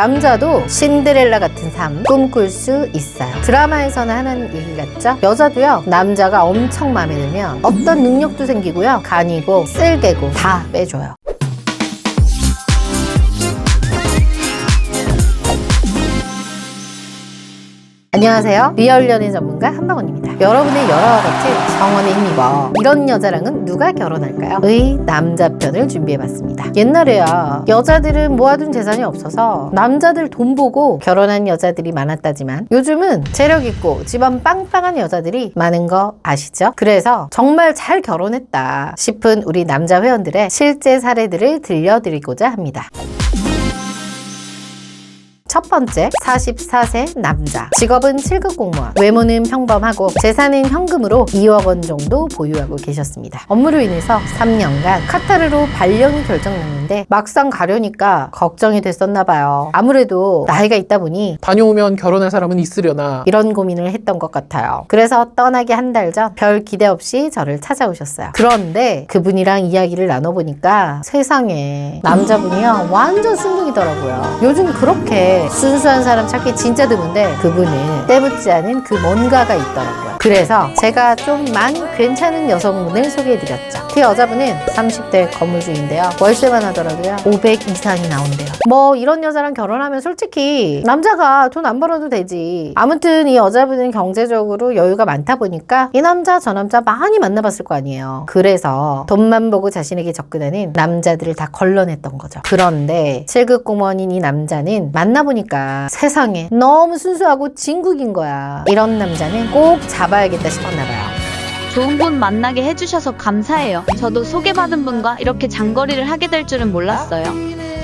남자도 신데렐라 같은 삶 꿈꿀 수 있어요. 드라마에서는 하는 얘기 같죠? 여자도요, 남자가 엄청 마음에 들면 어떤 능력도 생기고요, 간이고, 쓸개고 다 빼줘요. 안녕하세요. 리얼 연애 전문가 한방원입니다. 여러분의 열화와 같은 정원에 힘입어 이런 여자랑은 누가 결혼할까요? 의 남자 편을 준비해봤습니다. 옛날에야 여자들은 모아둔 재산이 없어서 남자들 돈 보고 결혼한 여자들이 많았다지만 요즘은 재력 있고 집안 빵빵한 여자들이 많은 거 아시죠? 그래서 정말 잘 결혼했다 싶은 우리 남자 회원들의 실제 사례들을 들려드리고자 합니다. 첫 번째, 44세 남자. 직업은 7급 공무원. 외모는 평범하고 재산은 현금으로 2억 원 정도 보유하고 계셨습니다. 업무로 인해서 3년간 카타르로 발령이 결정났는데 막상 가려니까 걱정이 됐었나 봐요. 아무래도 나이가 있다 보니 다녀오면 결혼할 사람은 있으려나 이런 고민을 했던 것 같아요. 그래서 떠나기 한 달 전 별 기대 없이 저를 찾아오셨어요. 그런데 그분이랑 이야기를 나눠보니까 세상에 남자분이요 완전 순둥이더라고요. 요즘 그렇게 순수한 사람 찾기 진짜 드문데 그분은 때묻지 않은 그 뭔가가 있더라고요. 그래서 제가 좀 많이 괜찮은 여성분을 소개해드렸죠. 그 여자분은 30대 건물주인데요. 월세만 하더라도요. 500 이상이 나온대요. 뭐 이런 여자랑 결혼하면 솔직히 남자가 돈 안 벌어도 되지. 아무튼 이 여자분은 경제적으로 여유가 많다 보니까 이 남자 저 남자 많이 만나봤을 거 아니에요. 그래서 돈만 보고 자신에게 접근하는 남자들을 다 걸러냈던 거죠. 그런데 7급 공무원인 이 남자는 만나보니까 세상에 너무 순수하고 진국인 거야. 이런 남자는 꼭 잡아 야겠다 싶었나 봐요. 좋은 분 만나게 해주셔서 감사해요. 저도 소개받은 분과 이렇게 장거리를 하게 될 줄은 몰랐어요.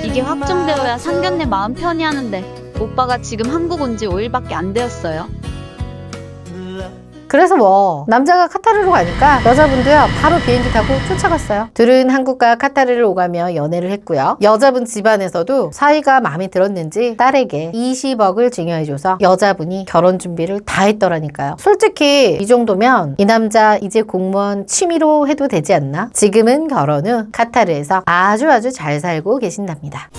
이게 확정되어야 상견례 마음 편히 하는데 오빠가 지금 한국 온 지 5일밖에 안 되었어요. 그래서 뭐 남자가 카타르로 가니까 여자분도요 바로 비행기 타고 쫓아갔어요. 둘은 한국과 카타르를 오가며 연애를 했고요. 여자분 집안에서도 사이가 마음에 들었는지 딸에게 20억을 증여해줘서 여자분이 결혼 준비를 다 했더라니까요. 솔직히 이 정도면 이 남자 이제 공무원 취미로 해도 되지 않나? 지금은 결혼 후 카타르에서 아주 아주 잘 살고 계신답니다.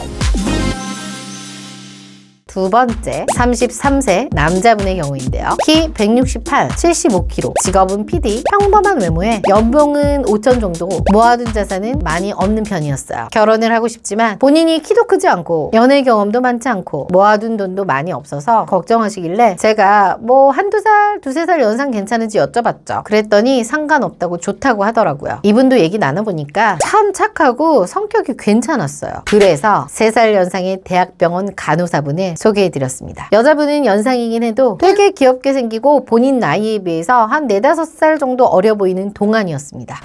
두 번째, 33세 남자분의 경우인데요. 키 168, 75kg, 직업은 PD, 평범한 외모에 연봉은 5천 정도, 모아둔 자산은 많이 없는 편이었어요. 결혼을 하고 싶지만 본인이 키도 크지 않고 연애 경험도 많지 않고 모아둔 돈도 많이 없어서 걱정하시길래 제가 뭐 한두 살, 두세 살 연상 괜찮은지 여쭤봤죠. 그랬더니 상관없다고 좋다고 하더라고요. 이분도 얘기 나눠보니까 참 착하고 성격이 괜찮았어요. 그래서 세 살 연상의 대학병원 간호사분을 소개해드렸습니다. 여자분은 연상이긴 해도 되게 귀엽게 생기고 본인 나이에 비해서 한 네다섯 살 정도 어려 보이는 동안이었습니다.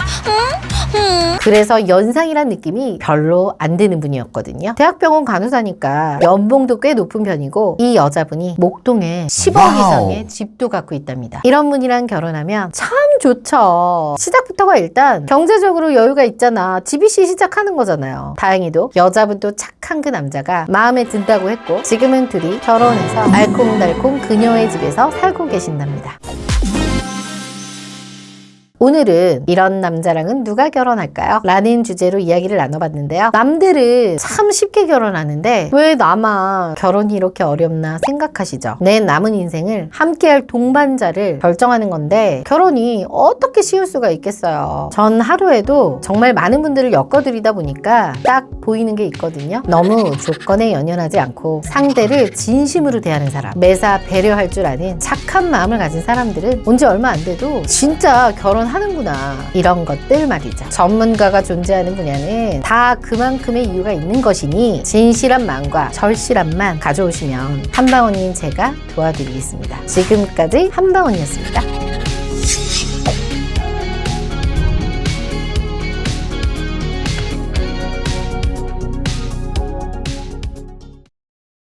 그래서 연상이란 느낌이 별로 안 드는 분이었거든요. 대학병원 간호사니까 연봉도 꽤 높은 편이고 이 여자분이 목동에 10억 와우. 이상의 집도 갖고 있답니다. 이런 분이랑 결혼하면 참 좋죠. 시작부터가 일단 경제적으로 여유가 있잖아. GBC 시작하는 거잖아요. 다행히도 여자분도 착한 그 남자가 마음에 든다고 했고 지금은 둘이 결혼해서 알콩달콩 그녀의 집에서 살고 계신답니다. 오늘은 이런 남자랑은 누가 결혼할까요? 라는 주제로 이야기를 나눠봤는데요. 남들은 참 쉽게 결혼하는데 왜 나만 결혼이 이렇게 어렵나 생각하시죠? 내 남은 인생을 함께할 동반자를 결정하는 건데 결혼이 어떻게 쉬울 수가 있겠어요? 전 하루에도 정말 많은 분들을 엮어드리다 보니까 딱 보이는 게 있거든요. 너무 조건에 연연하지 않고 상대를 진심으로 대하는 사람, 매사 배려할 줄 아는 착한 마음을 가진 사람들은 온지 얼마 안 돼도 진짜 결혼 하는구나. 이런 것들 말이죠. 전문가가 존재하는 분야는 다 그만큼의 이유가 있는 것이니 진실한 마음과 절실함만 가져오시면 한방원인 제가 도와드리겠습니다. 지금까지 한방원이었습니다.